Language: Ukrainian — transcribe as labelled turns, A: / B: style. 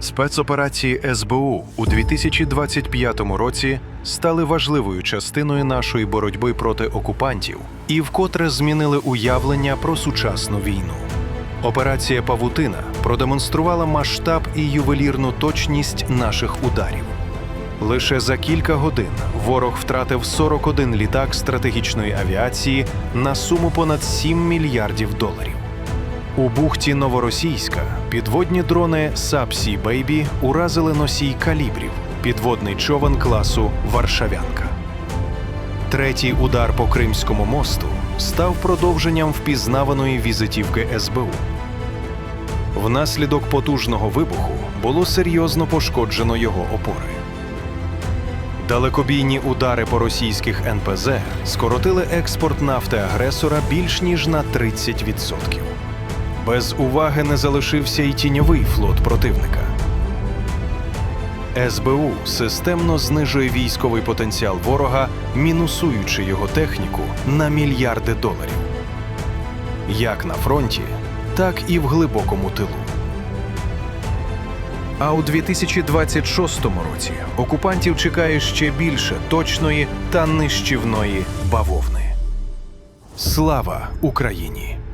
A: Спецоперації СБУ у 2025 році стали важливою частиною нашої боротьби проти окупантів і вкотре змінили уявлення про сучасну війну. Операція Павутина продемонструвала масштаб і ювелірну точність наших ударів. Лише за кілька годин ворог втратив 41 літак стратегічної авіації на суму понад 7 мільярдів доларів. У бухті Новоросійська підводні дрони Сапсі Бейбі уразили носій калібрів, підводний човен класу Варшавянка. Третій удар по Кримському мосту став продовженням впізнаваної візитівки СБУ. Внаслідок потужного вибуху було серйозно пошкоджено його опори. Далекобійні удари по російських НПЗ скоротили експорт нафти агресора більш ніж на 30%. Без уваги не залишився й тіньовий флот противника. СБУ системно знижує військовий потенціал ворога, мінусуючи його техніку на мільярди доларів. Як на фронті, так і в глибокому тилу. А у 2026 році окупантів чекає ще більше точної та нищівної бавовни. Слава Україні!